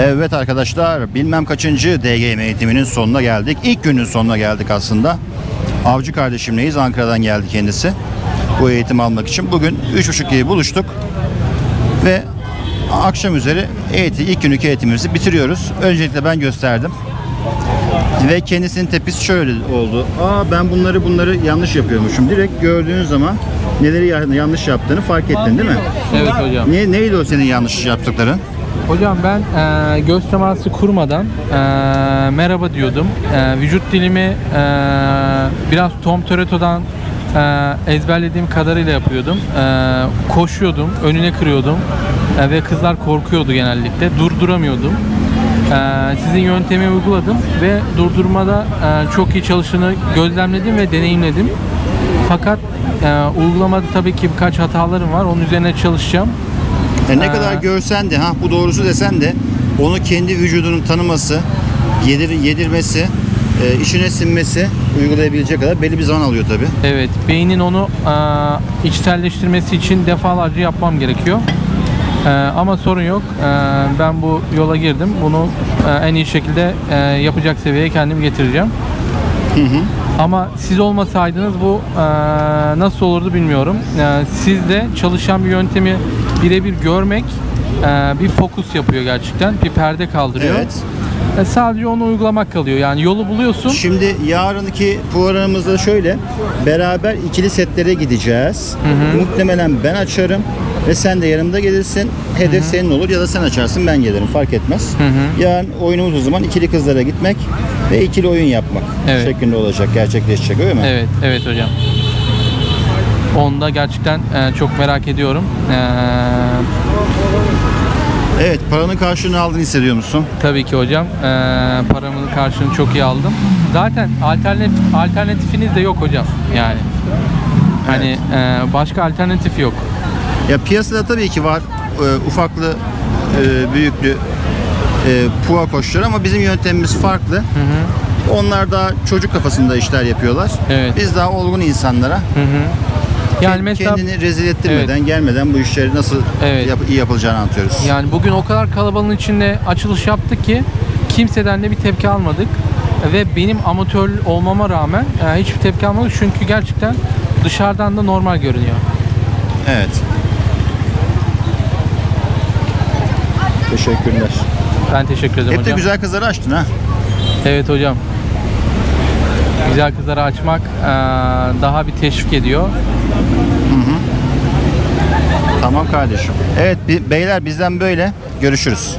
Evet arkadaşlar bilmem kaçıncı DGM eğitiminin sonuna geldik. İlk günün sonuna geldik aslında. Avcı kardeşimleyiz. Ankara'dan geldi kendisi. Bu eğitim almak için. Bugün 3.30 gibi buluştuk. Ve akşam üzeri eğitim, ilk günlük eğitimimizi bitiriyoruz. Öncelikle ben gösterdim. Ve kendisinin tepkisi şöyle oldu. Aa ben bunları bunları yanlış yapıyormuşum. Direkt gördüğün zaman neleri ya- yanlış yaptığını fark ettin değil mi? Evet hocam. Ne, neydi o senin yanlış yaptıkların? Hocam ben e, göz teması kurmadan e, merhaba diyordum. E, vücut dilimi e, biraz Tom Toretto'dan e, ezberlediğim kadarıyla yapıyordum. E, koşuyordum, önüne kırıyordum E, ve kızlar korkuyordu genellikle. Durduramıyordum. E, sizin yöntemi uyguladım ve durdurmada e, çok iyi çalıştığını gözlemledim ve deneyimledim. Fakat e, uygulamada tabii ki birkaç hatalarım var. Onun üzerine çalışacağım. Yani ne Ha. kadar görsen de ha bu doğrusu desen de onu kendi vücudunun tanıması, yedir, yedirmesi, e, işine sinmesi uygulayabilecek kadar belli bir zaman alıyor tabi. Evet, beynin onu e, içselleştirmesi için defalarca yapmam gerekiyor. E, ama sorun yok. E, ben bu yola girdim. Bunu e, en iyi şekilde e, yapacak seviyeye kendimi getireceğim. Ama siz olmasaydınız bu e, nasıl olurdu bilmiyorum. E, sizde çalışan bir yöntemi birebir görmek e, bir fokus yapıyor gerçekten. Bir perde kaldırıyor. Evet. E, sadece onu uygulamak kalıyor. Yani yolu buluyorsun. Şimdi yarınki programımızda şöyle beraber ikili setlere gideceğiz. Muhtemelen ben açarım ve sen de yanımda gelirsin. Hedef senin olur ya da sen açarsın ben gelirim fark etmez. Yarın oyunumuz o zaman ikili kızlara gitmek ve ikili oyun yapmak Evet. şeklinde olacak, gerçekleşecek öyle mi? Evet, evet hocam. Onu da gerçekten e, çok merak ediyorum. E, Evet, paranın karşılığını aldığını hissediyor musun? tabii ki hocam. E, paramın karşılığını çok iyi aldım. Zaten alternatif alternatifiniz de yok hocam. Yani hani e, başka alternatif yok. Ya piyasada tabii ki var e, ufaklı, e, büyüklü e, puğa koşuları ama bizim yöntemimiz farklı. Onlar daha çocuk kafasında işler yapıyorlar. Evet. Biz daha olgun insanlara Yani mesela kendini rezil ettirmeden, gelmeden bu işleri nasıl Evet. yap- iyi yapılacağını anlatıyoruz. yani bugün o kadar kalabalığın içinde açılış yaptık ki kimseden de bir tepki almadık ve benim amatör olmama rağmen e, hiçbir tepki almadık çünkü gerçekten dışarıdan da normal görünüyor. Evet. Teşekkürler. Ben teşekkür ederim Hep de hocam. güzel kızları açtın ha. Evet hocam güzel kızlara açmak e, daha bir teşvik ediyor. Hı hı. Tamam kardeşim. Evet beyler bizden böyle. Görüşürüz.